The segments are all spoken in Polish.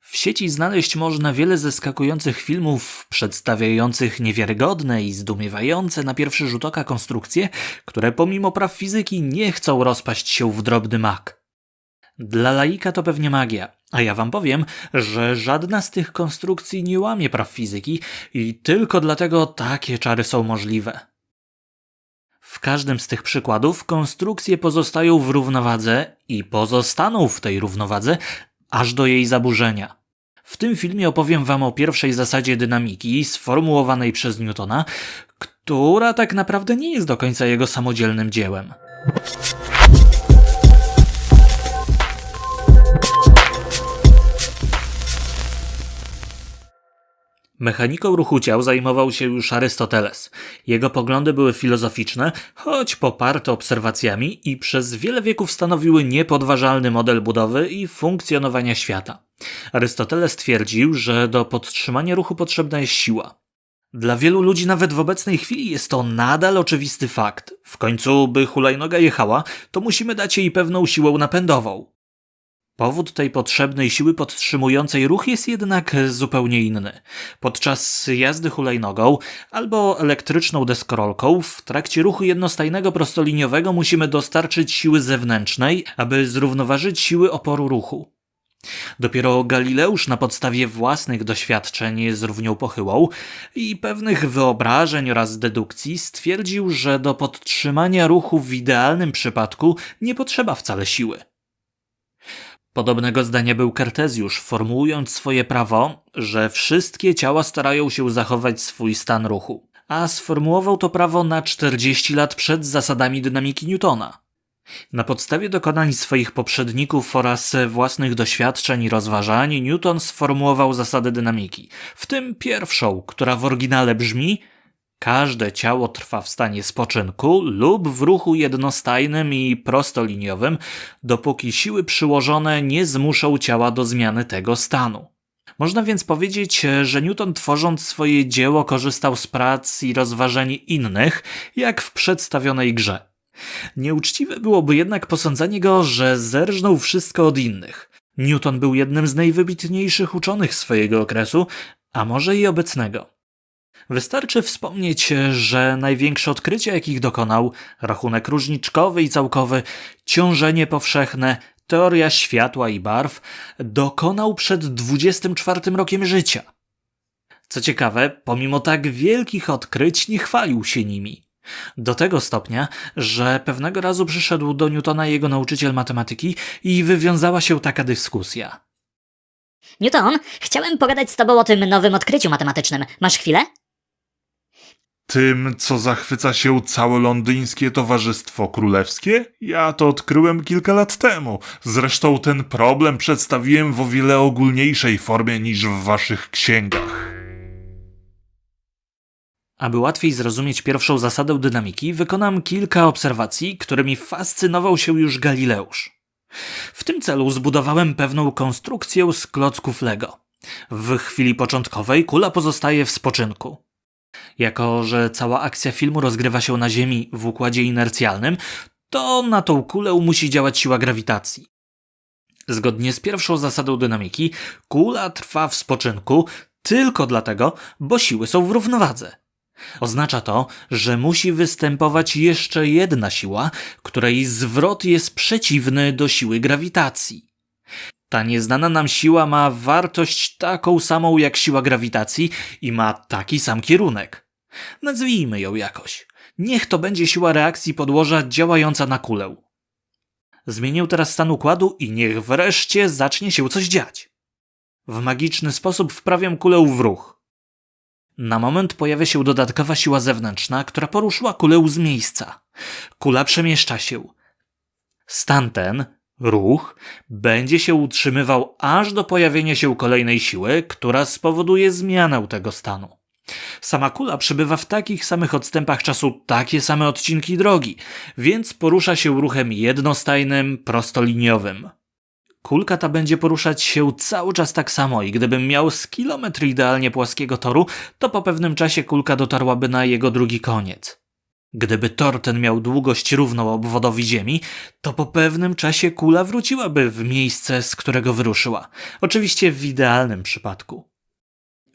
W sieci znaleźć można wiele zaskakujących filmów przedstawiających niewiarygodne i zdumiewające na pierwszy rzut oka konstrukcje, które pomimo praw fizyki nie chcą rozpaść się w drobny mak. Dla laika to pewnie magia, a ja wam powiem, że żadna z tych konstrukcji nie łamie praw fizyki i tylko dlatego takie czary są możliwe. W każdym z tych przykładów konstrukcje pozostają w równowadze i pozostaną w tej równowadze aż do jej zaburzenia. W tym filmie opowiem Wam o pierwszej zasadzie dynamiki sformułowanej przez Newtona, która tak naprawdę nie jest do końca jego samodzielnym dziełem. Mechaniką ruchu ciał zajmował się już Arystoteles. Jego poglądy były filozoficzne, choć poparte obserwacjami i przez wiele wieków stanowiły niepodważalny model budowy i funkcjonowania świata. Arystoteles twierdził, że do podtrzymania ruchu potrzebna jest siła. Dla wielu ludzi nawet w obecnej chwili jest to nadal oczywisty fakt. W końcu, by hulajnoga jechała, to musimy dać jej pewną siłę napędową. Powód tej potrzebnej siły podtrzymującej ruch jest jednak zupełnie inny. Podczas jazdy hulajnogą albo elektryczną deskorolką w trakcie ruchu jednostajnego prostoliniowego musimy dostarczyć siły zewnętrznej, aby zrównoważyć siły oporu ruchu. Dopiero Galileusz na podstawie własnych doświadczeń z równią pochyłą i pewnych wyobrażeń oraz dedukcji stwierdził, że do podtrzymania ruchu w idealnym przypadku nie potrzeba wcale siły. Podobnego zdania był Kartezjusz, formułując swoje prawo, że wszystkie ciała starają się zachować swój stan ruchu, a sformułował to prawo na 40 lat przed zasadami dynamiki Newtona. Na podstawie dokonań swoich poprzedników oraz własnych doświadczeń i rozważań Newton sformułował zasady dynamiki, w tym pierwszą, która w oryginale brzmi Każde ciało trwa w stanie spoczynku lub w ruchu jednostajnym i prostoliniowym, dopóki siły przyłożone nie zmuszą ciała do zmiany tego stanu. Można więc powiedzieć, że Newton tworząc swoje dzieło korzystał z prac i rozważań innych, jak w przedstawionej grze. Nieuczciwe byłoby jednak posądzenie go, że zerżnął wszystko od innych. Newton był jednym z najwybitniejszych uczonych swojego okresu, a może i obecnego. Wystarczy wspomnieć, że największe odkrycia, jakich dokonał, rachunek różniczkowy i całkowy, ciążenie powszechne, teoria światła i barw, dokonał przed 24 rokiem życia. Co ciekawe, pomimo tak wielkich odkryć nie chwalił się nimi. Do tego stopnia, że pewnego razu przyszedł do Newtona jego nauczyciel matematyki i wywiązała się taka dyskusja. Newton, chciałem pogadać z tobą o tym nowym odkryciu matematycznym. Masz chwilę? Tym, co zachwyca się całe londyńskie Towarzystwo Królewskie? Ja to odkryłem kilka lat temu. Zresztą ten problem przedstawiłem w o wiele ogólniejszej formie niż w waszych księgach. Aby łatwiej zrozumieć pierwszą zasadę dynamiki, wykonam kilka obserwacji, którymi fascynował się już Galileusz. W tym celu zbudowałem pewną konstrukcję z klocków Lego. W chwili początkowej kula pozostaje w spoczynku. Jako, że cała akcja filmu rozgrywa się na Ziemi w układzie inercjalnym, to na tą kulę musi działać siła grawitacji. Zgodnie z pierwszą zasadą dynamiki, kula trwa w spoczynku tylko dlatego, bo siły są w równowadze. Oznacza to, że musi występować jeszcze jedna siła, której zwrot jest przeciwny do siły grawitacji. Ta nieznana nam siła ma wartość taką samą jak siła grawitacji i ma taki sam kierunek. Nazwijmy ją jakoś. Niech to będzie siła reakcji podłoża działająca na kulę. Zmienię teraz stan układu i niech wreszcie zacznie się coś dziać. W magiczny sposób wprawiam kulę w ruch. Na moment pojawia się dodatkowa siła zewnętrzna, która poruszyła kulę z miejsca. Kula przemieszcza się. Stan ten, ruch, będzie się utrzymywał aż do pojawienia się kolejnej siły, która spowoduje zmianę tego stanu. Sama kula przebywa w takich samych odstępach czasu takie same odcinki drogi, więc porusza się ruchem jednostajnym, prostoliniowym. Kulka ta będzie poruszać się cały czas tak samo i gdybym miał z kilometr idealnie płaskiego toru, to po pewnym czasie kulka dotarłaby na jego drugi koniec. Gdyby tor ten miał długość równą obwodowi Ziemi, to po pewnym czasie kula wróciłaby w miejsce, z którego wyruszyła. Oczywiście w idealnym przypadku.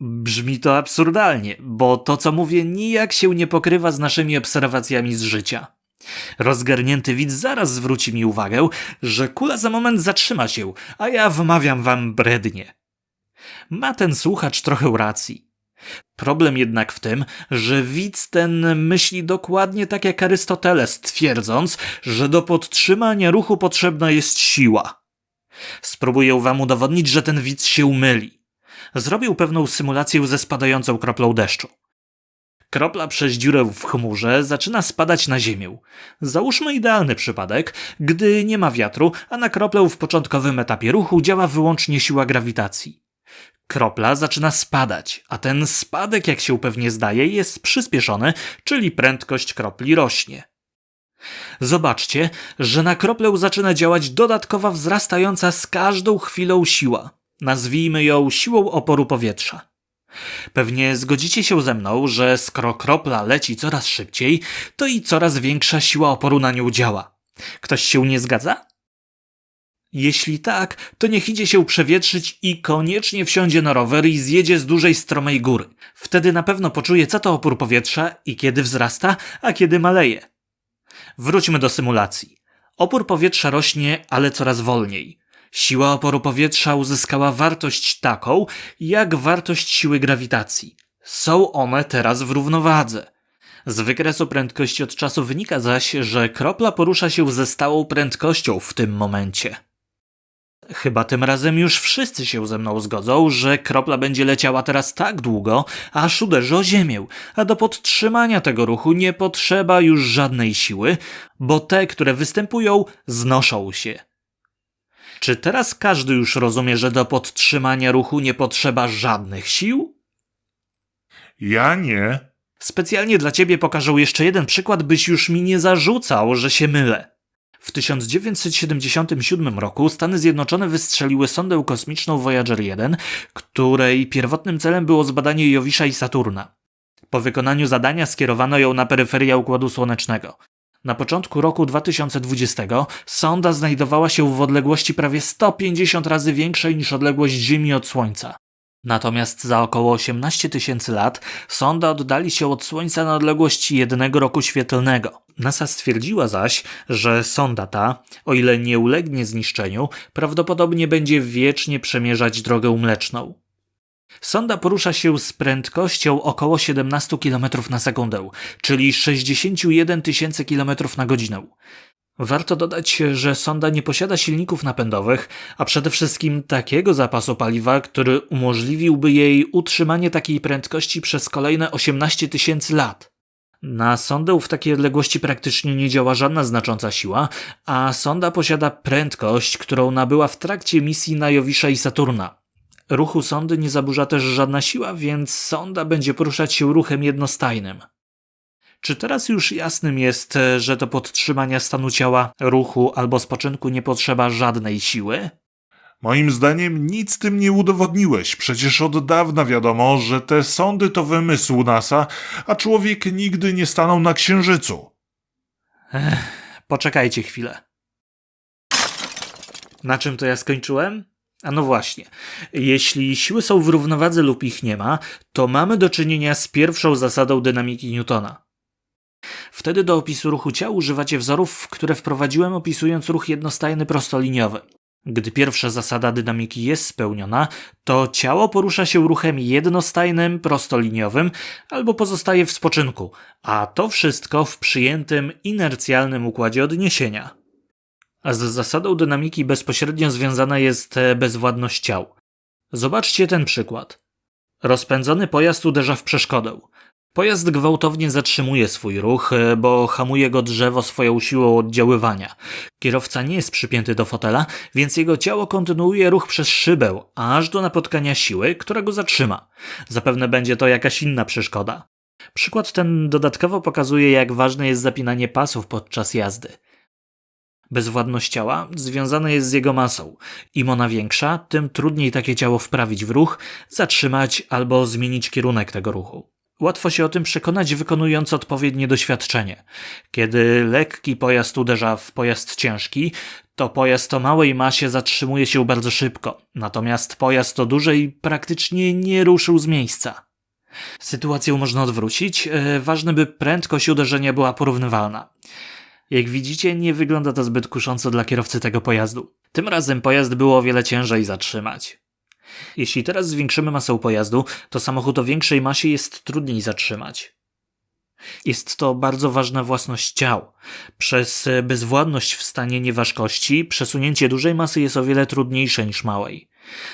Brzmi to absurdalnie, bo to, co mówię, nijak się nie pokrywa z naszymi obserwacjami z życia. Rozgarnięty widz zaraz zwróci mi uwagę, że kula za moment zatrzyma się, a ja wmawiam wam brednie. Ma ten słuchacz trochę racji. Problem jednak w tym, że widz ten myśli dokładnie tak jak Arystoteles, twierdząc, że do podtrzymania ruchu potrzebna jest siła. Spróbuję wam udowodnić, że ten widz się myli. Zrobił pewną symulację ze spadającą kroplą deszczu. Kropla przez dziurę w chmurze zaczyna spadać na ziemię. Załóżmy idealny przypadek, gdy nie ma wiatru, a na kroplę w początkowym etapie ruchu działa wyłącznie siła grawitacji. Kropla zaczyna spadać, a ten spadek, jak się pewnie zdaje, jest przyspieszony, czyli prędkość kropli rośnie. Zobaczcie, że na kroplę zaczyna działać dodatkowa wzrastająca z każdą chwilą siła. Nazwijmy ją siłą oporu powietrza. Pewnie zgodzicie się ze mną, że skoro kropla leci coraz szybciej, to i coraz większa siła oporu na nią działa. Ktoś się nie zgadza? Jeśli tak, to niech idzie się przewietrzyć i koniecznie wsiądzie na rower i zjedzie z dużej stromej góry. Wtedy na pewno poczuje, co to opór powietrza i kiedy wzrasta, a kiedy maleje. Wróćmy do symulacji. Opór powietrza rośnie, ale coraz wolniej. Siła oporu powietrza uzyskała wartość taką, jak wartość siły grawitacji. Są one teraz w równowadze. Z wykresu prędkości od czasu wynika zaś, że kropla porusza się ze stałą prędkością w tym momencie. Chyba tym razem już wszyscy się ze mną zgodzą, że kropla będzie leciała teraz tak długo, aż uderzy o ziemię, a do podtrzymania tego ruchu nie potrzeba już żadnej siły, bo te, które występują, znoszą się. Czy teraz każdy już rozumie, że do podtrzymania ruchu nie potrzeba żadnych sił? Ja nie. Specjalnie dla ciebie pokażę jeszcze jeden przykład, byś już mi nie zarzucał, że się mylę. W 1977 roku Stany Zjednoczone wystrzeliły sondę kosmiczną Voyager 1, której pierwotnym celem było zbadanie Jowisza i Saturna. Po wykonaniu zadania skierowano ją na peryferię Układu Słonecznego. Na początku roku 2020 sonda znajdowała się w odległości prawie 150 razy większej niż odległość Ziemi od Słońca. Natomiast za około 18 tysięcy lat sonda oddali się od Słońca na odległość jednego roku świetlnego. NASA stwierdziła zaś, że sonda ta, o ile nie ulegnie zniszczeniu, prawdopodobnie będzie wiecznie przemierzać drogę mleczną. Sonda porusza się z prędkością około 17 km na sekundę, czyli 61 tysięcy km na godzinę. Warto dodać, że sonda nie posiada silników napędowych, a przede wszystkim takiego zapasu paliwa, który umożliwiłby jej utrzymanie takiej prędkości przez kolejne 18 tysięcy lat. Na sondę w takiej odległości praktycznie nie działa żadna znacząca siła, a sonda posiada prędkość, którą nabyła w trakcie misji na Jowisza i Saturna. Ruchu sondy nie zaburza też żadna siła, więc sonda będzie poruszać się ruchem jednostajnym. Czy teraz już jasnym jest, że do podtrzymania stanu ciała, ruchu albo spoczynku nie potrzeba żadnej siły? Moim zdaniem nic tym nie udowodniłeś. Przecież od dawna wiadomo, że te sądy to wymysł NASA, a człowiek nigdy nie stanął na księżycu. Poczekajcie chwilę. Na czym to ja skończyłem? A no właśnie. Jeśli siły są w równowadze lub ich nie ma, to mamy do czynienia z pierwszą zasadą dynamiki Newtona. Wtedy do opisu ruchu ciał używacie wzorów, które wprowadziłem opisując ruch jednostajny prostoliniowy. Gdy pierwsza zasada dynamiki jest spełniona, to ciało porusza się ruchem jednostajnym, prostoliniowym albo pozostaje w spoczynku, a to wszystko w przyjętym inercjalnym układzie odniesienia. A z zasadą dynamiki bezpośrednio związana jest e, bezwładność ciał. Zobaczcie ten przykład. Rozpędzony pojazd uderza w przeszkodę. Pojazd gwałtownie zatrzymuje swój ruch, e, bo hamuje go drzewo swoją siłą oddziaływania. Kierowca nie jest przypięty do fotela, więc jego ciało kontynuuje ruch przez szybę, aż do napotkania siły, która go zatrzyma. Zapewne będzie to jakaś inna przeszkoda. Przykład ten dodatkowo pokazuje, jak ważne jest zapinanie pasów podczas jazdy. Bezwładność ciała związana jest z jego masą. Im ona większa, tym trudniej takie ciało wprawić w ruch, zatrzymać albo zmienić kierunek tego ruchu. Łatwo się o tym przekonać, wykonując odpowiednie doświadczenie. Kiedy lekki pojazd uderza w pojazd ciężki, to pojazd o małej masie zatrzymuje się bardzo szybko, natomiast pojazd o dużej praktycznie nie ruszył z miejsca. Sytuację można odwrócić, e, ważne by prędkość uderzenia była porównywalna. Jak widzicie, nie wygląda to zbyt kusząco dla kierowcy tego pojazdu. Tym razem pojazd było o wiele ciężej zatrzymać. Jeśli teraz zwiększymy masę pojazdu, to samochód o większej masie jest trudniej zatrzymać. Jest to bardzo ważna własność ciał. Przez e, bezwładność w stanie nieważkości przesunięcie dużej masy jest o wiele trudniejsze niż małej.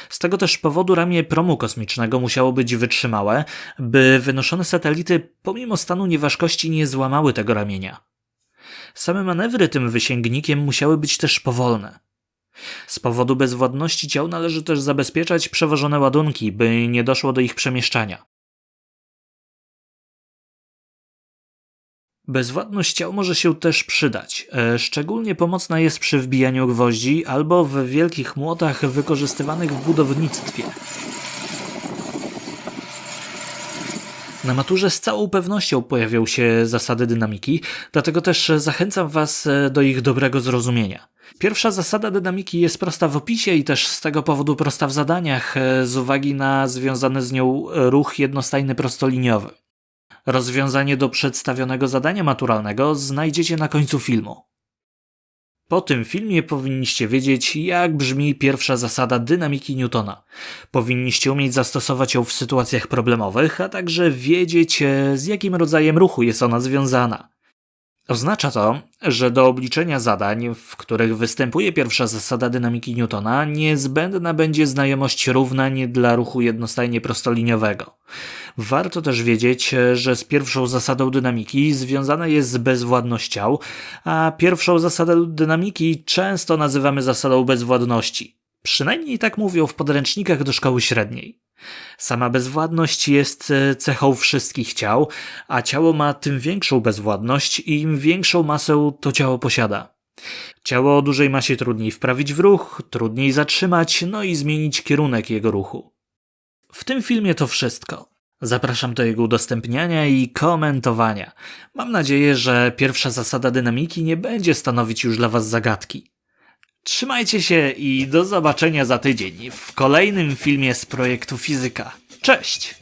Z tego też powodu ramię promu kosmicznego musiało być wytrzymałe, by wynoszone satelity pomimo stanu nieważkości nie złamały tego ramienia. Same manewry tym wysięgnikiem musiały być też powolne. Z powodu bezwładności ciał należy też zabezpieczać przewożone ładunki, by nie doszło do ich przemieszczania. Bezwładność ciał może się też przydać. E, Szczególnie pomocna jest przy wbijaniu gwoździ albo w wielkich młotach wykorzystywanych w budownictwie. Na maturze z całą pewnością pojawią się zasady dynamiki, dlatego też zachęcam Was e, do ich dobrego zrozumienia. Pierwsza zasada dynamiki jest prosta w opisie i też z tego powodu prosta w zadaniach, e, z uwagi na związany z nią ruch jednostajny prostoliniowy. Rozwiązanie do przedstawionego zadania maturalnego znajdziecie na końcu filmu. Po tym filmie powinniście wiedzieć, jak brzmi pierwsza zasada dynamiki Newtona. Powinniście umieć zastosować ją w sytuacjach problemowych, a także wiedzieć, e, z jakim rodzajem ruchu jest ona związana. Oznacza to, że do obliczenia zadań, w których występuje pierwsza zasada dynamiki Newtona, niezbędna będzie znajomość równań dla ruchu jednostajnie prostoliniowego. Warto też wiedzieć, że z pierwszą zasadą dynamiki związana jest bezwładność ciał, a pierwszą zasadę dynamiki często nazywamy zasadą bezwładności. Przynajmniej tak mówią w podręcznikach do szkoły średniej. Sama bezwładność jest e, cechą wszystkich ciał, a ciało ma tym większą bezwładność i im większą masę to ciało posiada. Ciało o dużej masie trudniej wprawić w ruch, trudniej zatrzymać, no i zmienić kierunek jego ruchu. W tym filmie to wszystko. Zapraszam do jego udostępniania i komentowania. Mam nadzieję, że pierwsza zasada dynamiki nie będzie stanowić już dla Was zagadki. Trzymajcie się i do zobaczenia za tydzień w kolejnym filmie z projektu Fizyka. Cześć!